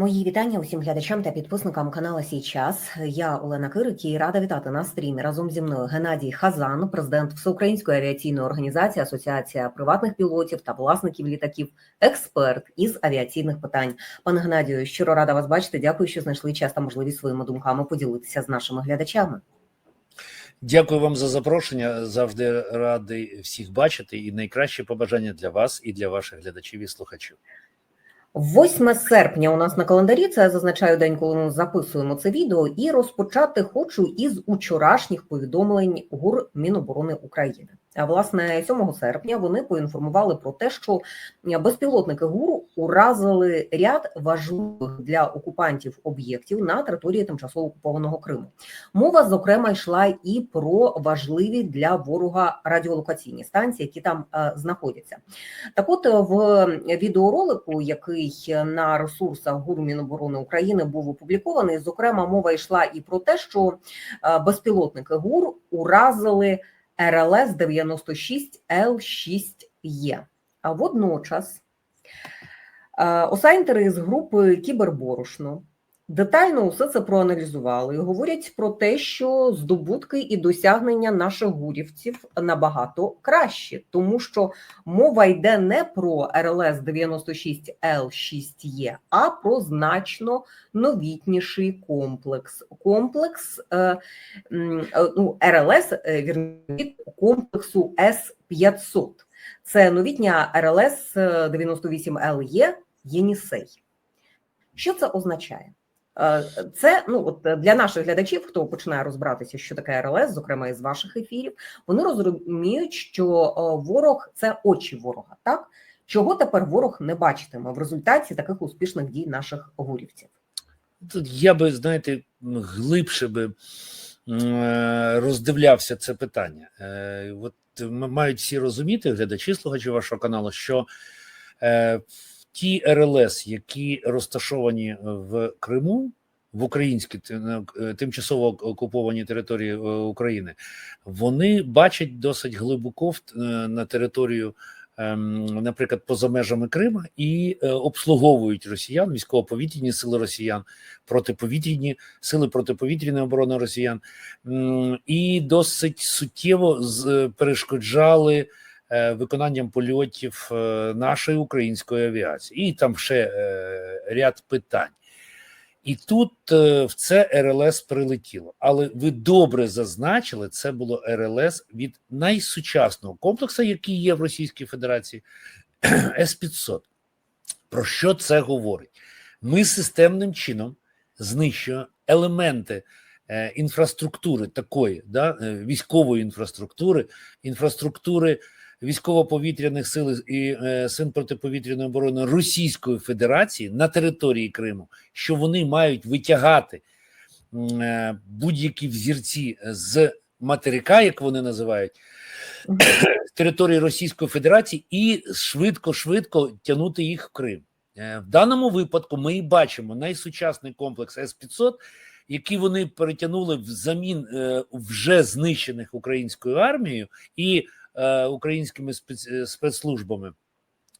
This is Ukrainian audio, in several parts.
Мої вітання усім глядачам та підписникам каналу «Сій час». Я Олена Кирик і рада вітати на стрімі разом зі мною Геннадій Хазан, президент Всеукраїнської авіаційної організації, Асоціація приватних пілотів та власників літаків, експерт із авіаційних питань. Пане Геннадію, щиро рада вас бачити. Дякую, що знайшли час та можливість своїми думками поділитися з нашими глядачами. Дякую вам за запрошення. Завжди радий всіх бачити. І найкраще побажання для вас і для ваших глядачів і слухачів. 8 серпня у нас на календарі це я зазначаю день, коли ми записуємо це відео, і розпочати хочу із учорашніх повідомлень ГУР Міноборони України. А власне 7 серпня вони поінформували про те, що безпілотники ГУР уразили ряд важливих для окупантів об'єктів на території тимчасово окупованого Криму. Мова зокрема йшла і про важливі для ворога радіолокаційні станції, які там е, знаходяться. Так, от в відеоролику, який на ресурсах ГУР Міноборони України був опублікований, зокрема, мова йшла і про те, що е, безпілотники ГУР уразили. РЛС 96 Л6Е. А водночас осайнтери з групи Кіберборошно детально усе це проаналізували говорять про те, що здобутки і досягнення наших гурівців набагато кращі, тому що мова йде не про РЛС 96 Л6Е, а про значно новітніший комплекс. Комплекс е, ну, РЛС від комплексу С 500 Це новітня РЛС 98 ЛЕ Єнісей. Що це означає? Це ну от для наших глядачів, хто починає розбиратися, що таке РЛС, зокрема із ваших ефірів, вони розуміють, що ворог це очі ворога. Так чого тепер ворог не бачитиме в результаті таких успішних дій наших гурівців? Тут я би знаєте, глибше би роздивлявся це питання. От мають всі розуміти, глядачі слухачі вашого каналу, що ті РЛС, які розташовані в Криму, в українській тимчасово окупованій території України, вони бачать досить глибоко на територію, наприклад, поза межами Крима, і обслуговують росіян, військово-повітряні сили росіян, протиповітряні сили протиповітряної оборони росіян, і досить суттєво перешкоджали. Виконанням польотів нашої української авіації, і там ще ряд питань. І тут в це РЛС прилетіло. Але ви добре зазначили, це було РЛС від найсучасного комплексу, який є в Російській Федерації, С-500. Про що це говорить? Ми системним чином знищуємо елементи інфраструктури такої, да, військової інфраструктури, інфраструктури військово-повітряних сил і е, сил протиповітряної оборони Російської Федерації на території Криму, що вони мають витягати е, будь-які взірці з материка, як вони називають, території Російської Федерації, і швидко-швидко тягнути їх в Крим. Е, в даному випадку ми і бачимо найсучасний комплекс С-500, який вони перетягнули взамін вже знищених українською армією і Е, українськими е, спецслужбами.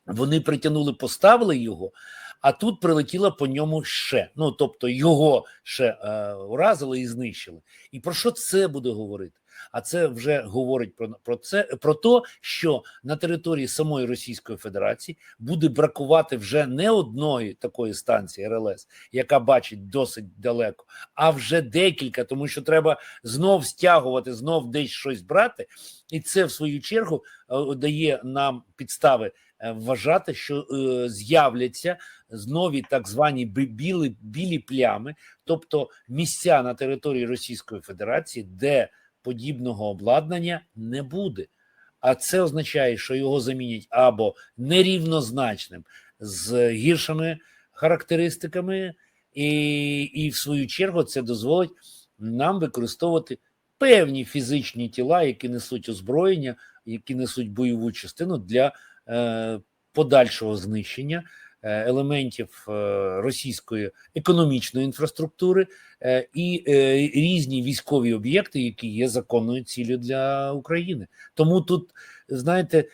Вони притягнули, поставили його, а тут прилетіло по ньому ще. Ну тобто його ще е, уразили і знищили. І про що це буде говорити? А це вже говорить про про це про те, що на території самої Російської Федерації буде бракувати вже не одної такої станції РЛС, яка бачить досить далеко, а вже декілька, тому що треба знов стягувати, знов десь щось брати, і це в свою чергу е, дає нам підстави е, вважати, що е, з'являться знові так звані білі білі плями, тобто місця на території Російської Федерації, де подібного обладнання не буде. А це означає, що його замінять або нерівнозначним з гіршими характеристиками, і, і в свою чергу це дозволить нам використовувати певні фізичні тіла, які несуть озброєння, які несуть бойову частину для е, подальшого знищення елементів е, російської економічної інфраструктури е, і різні військові об'єкти, які є законною ціллю для України. Тому тут знаєте.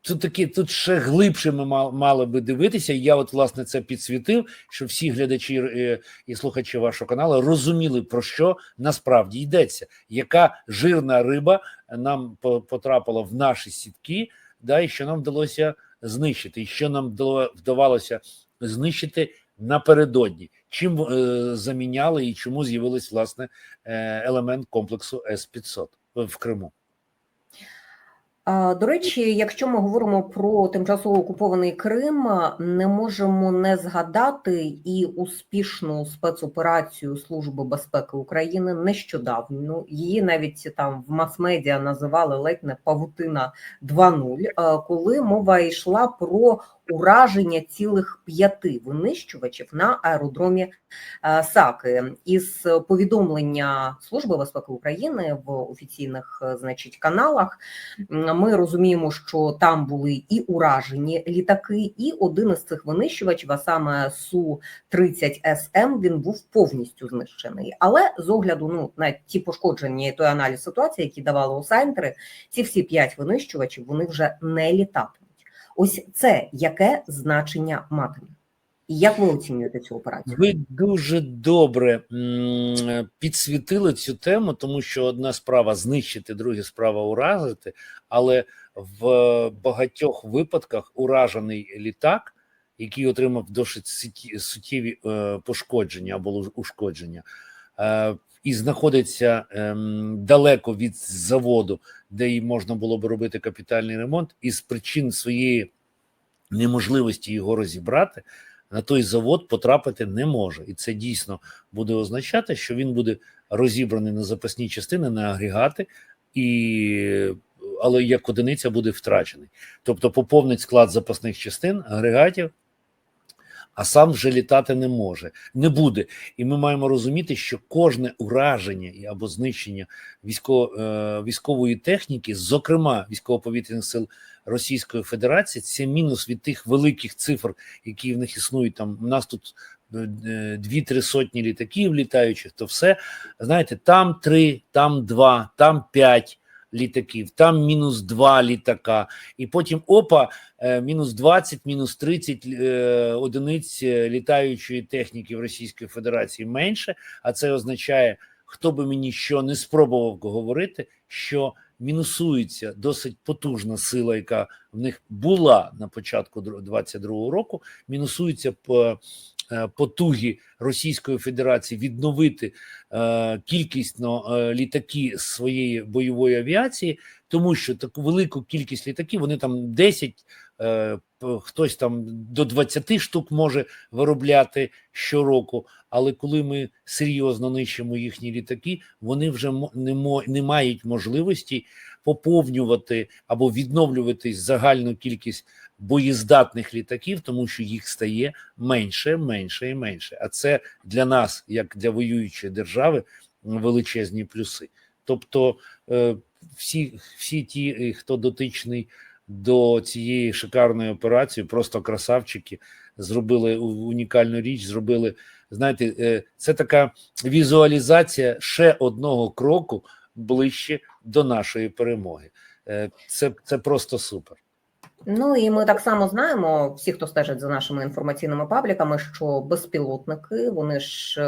тут такі, тут ще глибше ми мали би дивитися. Я, от власне, це підсвітив, щоб всі глядачі е, і слухачі вашого каналу розуміли, про що насправді йдеться, яка жирна риба нам потрапила в наші сітки, да, і що нам вдалося знищити, і що нам вдавалося знищити напередодні. Чим е, заміняли і чому з'явились власне е, елемент комплексу С 500 в Криму. До речі, якщо ми говоримо про тимчасово окупований Крим, не можемо не згадати і успішну спецоперацію Служби безпеки України нещодавно. Її навіть там в мас-медіа називали ледь не павутина 2.0, е, коли мова йшла про ураження цілих п'яти винищувачів на аеродромі е, Саки. Із повідомлення Служби безпеки України в офіційних, е, значить, каналах. Ми розуміємо, що там були і уражені літаки, і один із цих винищувачів, а саме су 30 СМ, він був повністю знищений. Але з огляду ну на ті пошкодження і той аналіз ситуації, які давали осайнтери, ці всі п'ять винищувачів вони вже не літатимуть. Ось це яке значення матиме? І як ви оцінюєте цю операцію? Ви дуже добре підсвітили цю тему, тому що одна справа знищити, друга справа уразити, але в багатьох випадках уражений літак, який отримав досить суттєві е, пошкодження або ушкодження, е, і знаходиться ем, далеко від заводу, де й можна було б робити капітальний ремонт, і з причин своєї неможливості його розібрати, на той завод потрапити не може, і це дійсно буде означати, що він буде розібраний на запасні частини, на агрегати, і але як одиниця буде втрачений. Тобто поповнить склад запасних частин, агрегатів, а сам вже літати не може, не буде. І ми маємо розуміти, що кожне ураження або знищення військово, е, військової техніки, зокрема військово-повітряних сил Російської Федерації, це мінус від тих великих цифр, які в них існують. Там у нас тут е, дві-три сотні літаків літаючих, то все знаєте, там три, там два, там п'ять літаків, там мінус два літака, і потім опа, е, мінус 20, мінус 30 е, одиниць е, літаючої техніки в Російській Федерації менше. А це означає, хто би мені що не спробував говорити, що мінусується досить потужна сила, яка в них була на початку 22-го року. Мінусується по потуги Російської Федерації відновити е, кількісно е, літаки з своєї бойової авіації, тому що таку велику кількість літаків вони там 10, е, хтось там до 20 штук може виробляти щороку. Але коли ми серйозно нищимо їхні літаки, вони вже не, не мають можливості поповнювати або відновлювати загальну кількість боєздатних літаків, тому що їх стає менше, менше і менше. А це для нас, як для воюючої держави, величезні плюси. Тобто, е, всі, всі ті, е, хто дотичний до цієї шикарної операції, просто красавчики, зробили унікальну річ, зробили. Знаєте, е, це така візуалізація ще одного кроку ближче до нашої перемоги. Це, це просто супер. Ну і ми так само знаємо, всі, хто стежить за нашими інформаційними пабліками, що безпілотники вони ж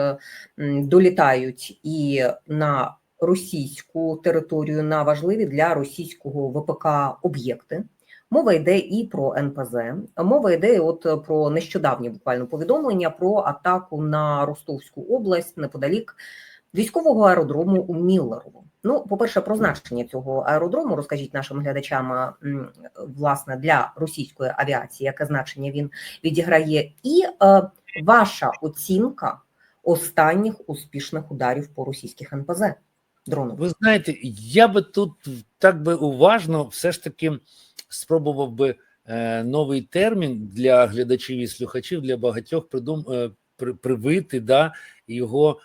е, долітають і на російську територію на важливі для російського ВПК об'єкти. Мова йде і про НПЗ. Мова йде от про нещодавнє буквально повідомлення про атаку на Ростовську область неподалік військового аеродрому у Міллерово. Ну, по-перше, про значення цього аеродрому розкажіть нашим глядачам власне для російської авіації, яке значення він відіграє, і е, ваша оцінка останніх успішних ударів по російських НПЗ дрону. Ви знаєте, я би тут так би уважно все ж таки спробував би е, новий термін для глядачів і слухачів, для багатьох придум, е, при, привити, да, його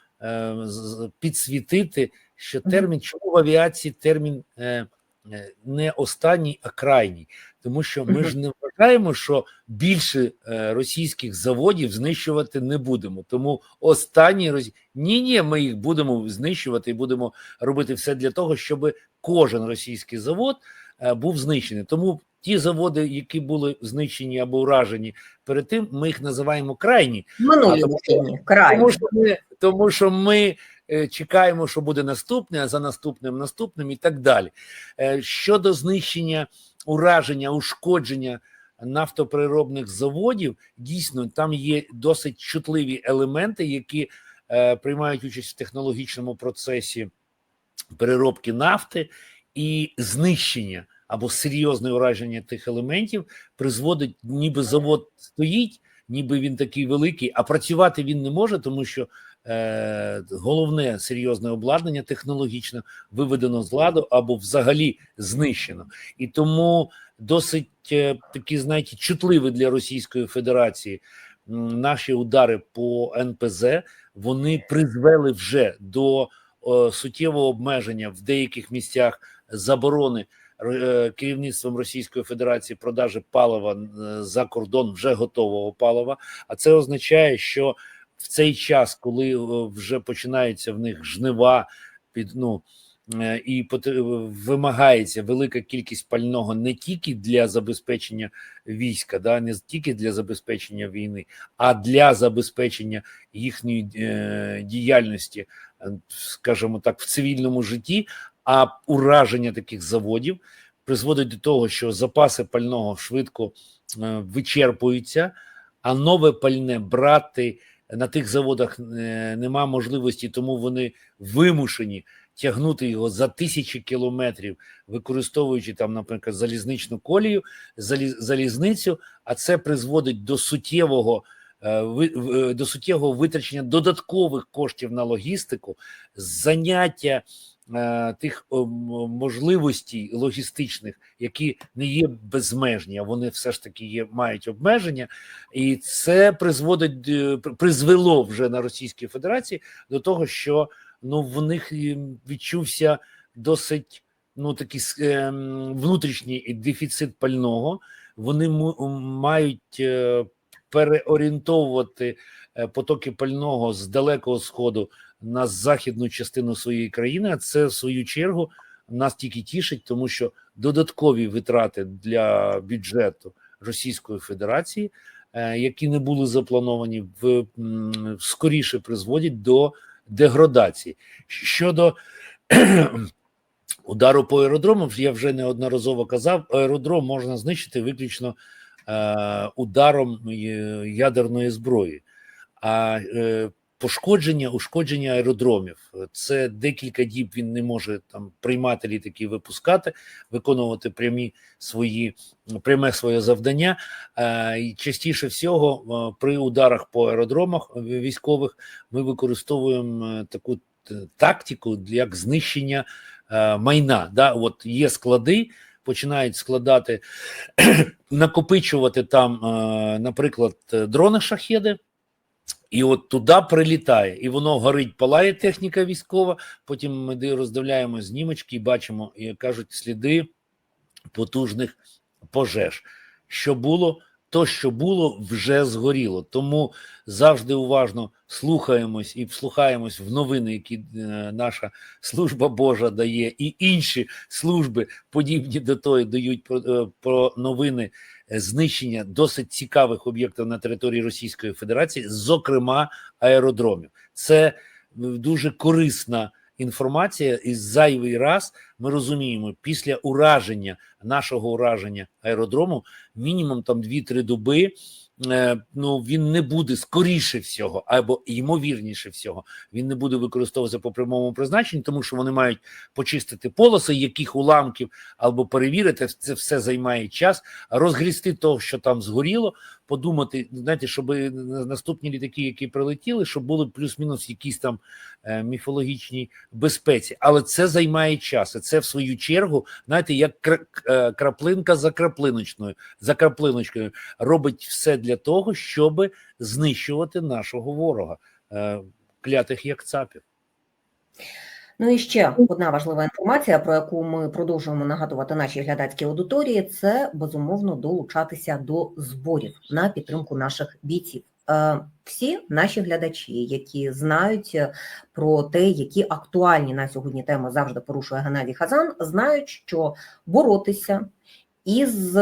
підсвітити, що термін, чому в авіації термін е, е, не останній, а крайній. Тому що ми ж не вважаємо, що більше е, російських заводів знищувати не будемо. Тому останній роз... ні, ні, ми їх будемо знищувати і будемо робити все для того, щоб кожен російський завод був знищений. Тому ті заводи, які були знищені або уражені перед тим, ми їх називаємо крайні. Минулі тому-. Тому що ми, тому що ми е, чекаємо, що буде наступне, а за наступним наступним і так далі. Е, щодо знищення, ураження, ушкодження нафтопереробних заводів, дійсно там є досить чутливі елементи, які е, приймають участь в технологічному процесі переробки нафти і знищення або серйозне ураження тих елементів призводить, ніби завод стоїть, ніби він такий великий, а працювати він не може, тому що е, головне серйозне обладнання технологічно виведено з ладу або взагалі знищено. І тому досить е, такі, знаєте, чутливі для Російської Федерації наші удари по НПЗ вони призвели вже до е, суттєвого обмеження в деяких місцях заборони керівництвом Російської Федерації продажі палива е, за кордон вже готового палива. А це означає, що в цей час, коли е, вже починаються в них жнива, під ну е, і вимагається велика кількість пального не тільки для забезпечення війська, да не тільки для забезпечення війни, а для забезпечення їхньої е, діяльності, е, скажімо так, в цивільному житті. А ураження таких заводів призводить до того, що запаси пального швидко е, вичерпуються, а нове пальне брати на тих заводах е, нема можливості, тому вони вимушені тягнути його за тисячі кілометрів, використовуючи там, наприклад, залізничну колію, залізницю, а це призводить до суттєвого е, до суттєвого витрачення додаткових коштів на логістику, заняття тих можливостей логістичних, які не є безмежні, а вони все ж таки є, мають обмеження, і це призводить е, призвело вже на Російській Федерації до того, що ну в них е, відчувся досить ну такий внутрішній дефіцит пального. Вони мають е, переорієнтовувати е, потоки пального з далекого сходу на західну частину своєї країни. А це в свою чергу нас тільки тішить, тому що додаткові витрати для бюджету Російської Федерації, е, які не були заплановані, в скоріше призводять до деградації. Щодо удару по аеродромам, я вже неодноразово казав, аеродром можна знищити виключно ударом е, ядерної зброї. А е, пошкодження, ушкодження аеродромів це декілька діб він не може там приймати літаки, випускати, виконувати прямі свої пряме своє завдання. Е, і частіше всього е, при ударах по аеродромах військових ми використовуємо е, таку тактику як знищення е, майна. Да? От є склади, починають складати, накопичувати там, е, наприклад, дрони шахеди. І от туди прилітає, і воно горить, палає техніка військова. Потім ми роздивляємо знімочки і бачимо, як кажуть, сліди потужних пожеж. Що було, то, що було, вже згоріло. Тому завжди уважно слухаємось і вслухаємось в новини, які е, наша служба Божа дає, і інші служби, подібні до тої, дають про, е, про новини е, знищення досить цікавих об'єктів на території Російської Федерації, зокрема аеродромів. Це дуже корисна інформація, і зайвий раз ми розуміємо, після ураження нашого ураження аеродрому, мінімум там 2-3 доби. е, Ну, він не буде скоріше всього, або ймовірніше всього, він не буде використовуватися по прямому призначенню, тому що вони мають почистити полоси, яких уламків або перевірити. Це все займає час. Розгрісти того, що там згоріло, подумати, знаєте, щоб наступні літаки, які прилетіли, щоб були плюс-мінус якісь там е, міфологічній безпеці. Але це займає час. І це в свою чергу, знаєте, як е, краплинка за краплиночною, за краплиночкою робить все для того, щоб знищувати нашого ворога, е, клятих як цапів. Ну і ще одна важлива інформація, про яку ми продовжуємо нагадувати нашій глядацькій аудиторії, це безумовно долучатися до зборів на підтримку наших бійців. Е, Всі наші глядачі, які знають е, про те, які актуальні на сьогодні теми завжди порушує Геннадій Хазан, знають, що боротися із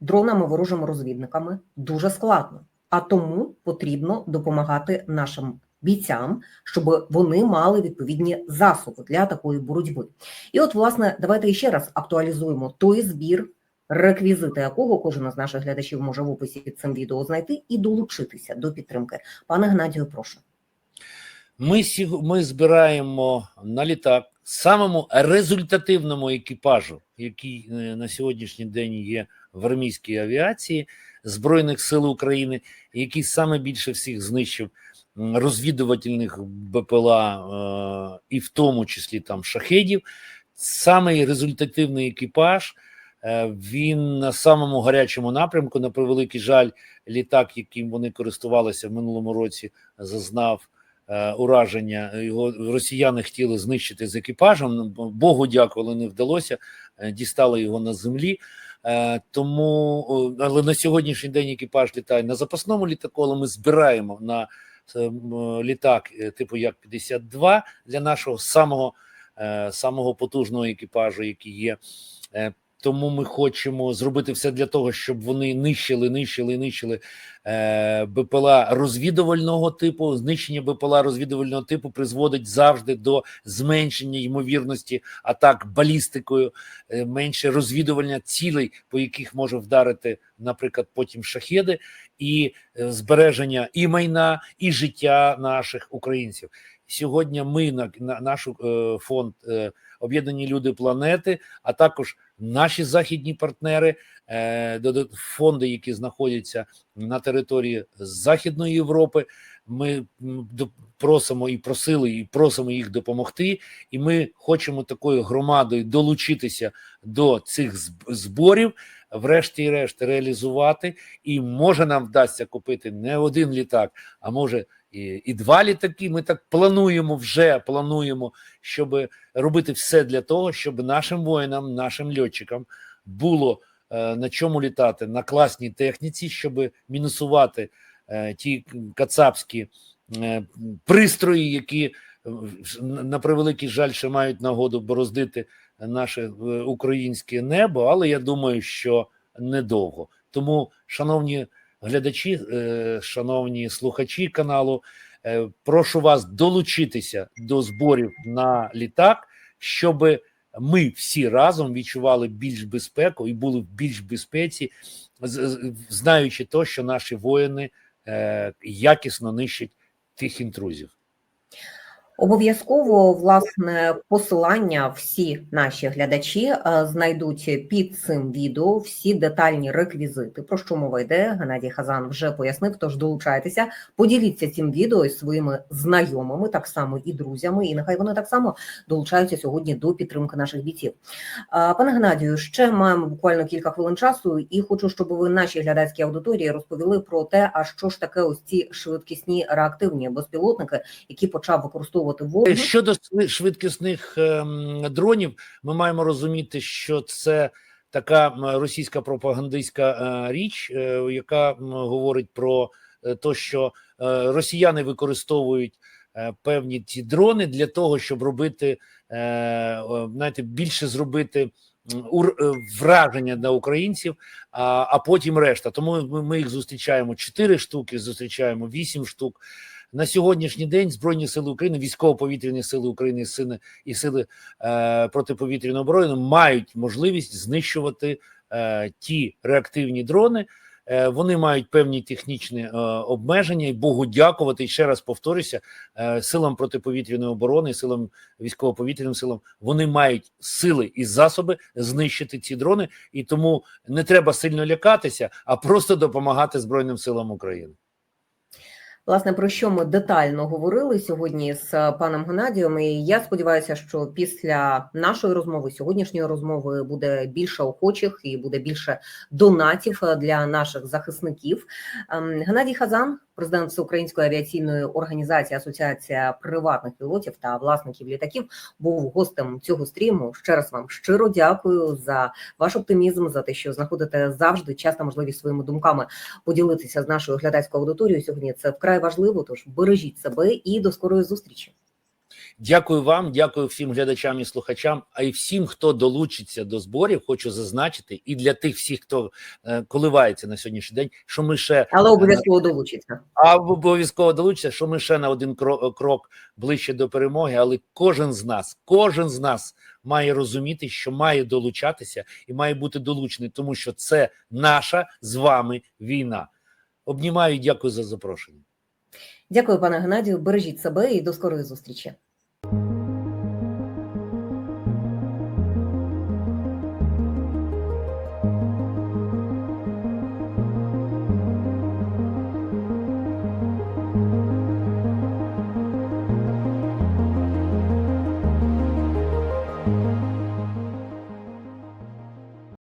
дронами ворожими розвідниками дуже складно, а тому потрібно допомагати нашим бійцям, щоб вони мали відповідні засоби для такої боротьби. І от, власне, давайте ще раз актуалізуємо той збір, реквізити якого кожен із наших глядачів може в описі під цим відео знайти і долучитися до підтримки. Пане Геннадію, прошу. Ми, ми збираємо на літак самому результативному екіпажу, який е, на сьогоднішній день є в армійській авіації Збройних сил України, який саме більше всіх знищив розвідувальних БПЛА, е, і в тому числі там шахедів. Самий результативний екіпаж. е, Він на самому гарячому напрямку, на превеликий жаль, літак, яким вони користувалися в минулому році, зазнав е, ураження. Його росіяни хотіли знищити з екіпажем. Ну, Богу дякували, не вдалося. Дістали його на землі. Тому, але на сьогоднішній день екіпаж літає на запасному літаку, але ми збираємо на літак е, типу Як-52 для нашого самого, е, самого потужного екіпажу, який є. Тому ми хочемо зробити все для того, щоб вони нищили, нищили, нищили е, БПЛА розвідувального типу. Знищення БПЛА розвідувального типу призводить завжди до зменшення ймовірності атак балістикою, е, менше розвідування цілей, по яких може вдарити, наприклад, потім шахеди, і е, збереження і майна, і життя наших українців. Сьогодні ми на, на наш е, фонд е, Об'єднані Люди планети, а також наші західні партнери, е, фонди, які знаходяться на території Західної Європи. Ми просимо і просили, і просимо їх допомогти. І ми хочемо такою громадою долучитися до цих зборів, врешті-решт реалізувати. І може нам вдасться купити не один літак, а може і, і два літаки. Ми так плануємо вже плануємо, щоб робити все для того, щоб нашим воїнам, нашим льотчикам було е, на чому літати на класній техніці, щоб мінусувати е, ті кацапські е, пристрої, які е, на превеликий жаль ще мають нагоду бороздити наше е, українське небо, але я думаю, що недовго. Тому, шановні глядачі, е, шановні слухачі каналу, е, прошу вас долучитися до зборів на літак, щоб ми всі разом відчували більш безпеку і були в більш безпеці, знаючи то, що наші воїни е, якісно нищать тих інтрузів. Обов'язково власне посилання всі наші глядачі е, знайдуть під цим відео всі детальні реквізити. Про що мова йде? Геннадій Хазан вже пояснив. Тож долучайтеся, поділіться цим відео із своїми знайомими, так само і друзями, і нехай вони так само долучаються сьогодні до підтримки наших бійців. Пане Геннадію, ще маємо буквально кілька хвилин часу, і хочу, щоб ви нашій глядацькій аудиторії розповіли про те, а що ж таке ось ці швидкісні реактивні безпілотники, які почав використовувати ворог. Щодо шви- швидкісних ем, дронів, ми маємо розуміти, що це така російська пропагандистська е, річ, е, яка говорить про е, те, що е, росіяни використовують е, певні ці дрони для того, щоб робити е, знаєте, більше зробити е, враження на українців, а, а потім решта. Тому ми їх зустрічаємо 4 штуки, зустрічаємо 8 штук. На сьогоднішній день Збройні сили України, військово-повітряні сили України і сили, е, протиповітряної оборони мають можливість знищувати е, ті реактивні дрони. Е, вони мають певні технічні е, обмеження, і Богу дякувати. Ще раз повторюся, е, силам протиповітряної оборони, силам військово-повітряним силам вони мають сили і засоби знищити ці дрони, і тому не треба сильно лякатися, а просто допомагати Збройним силам України. Власне, про що ми детально говорили сьогодні з е, паном Геннадієм. І я сподіваюся, що після нашої розмови, сьогоднішньої розмови, буде більше охочих і буде більше донатів е, для наших захисників. Ем, Геннадій Хазан, президент Всеукраїнської авіаційної організації Асоціація приватних пілотів та власників літаків, був гостем цього стріму. Ще раз вам щиро дякую за ваш оптимізм, за те, що знаходите завжди час та можливість своїми думками поділитися з нашою глядацькою аудиторією. Сьогодні це вкрай важливо. Тож бережіть себе і до скорої зустрічі. Дякую вам, дякую всім глядачам і слухачам. А й всім, хто долучиться до зборів, хочу зазначити, і для тих всіх, хто е, коливається на сьогоднішній день, що ми ще Але обов'язково долучиться. а обов'язково долучиться, що ми ще на один кро- крок ближче до перемоги. Але кожен з нас, кожен з нас має розуміти, що має долучатися і має бути долучений, тому що це наша з вами війна. Обнімаю і дякую за запрошення. Дякую, пане Геннадію. Бережіть себе і до скорої зустрічі.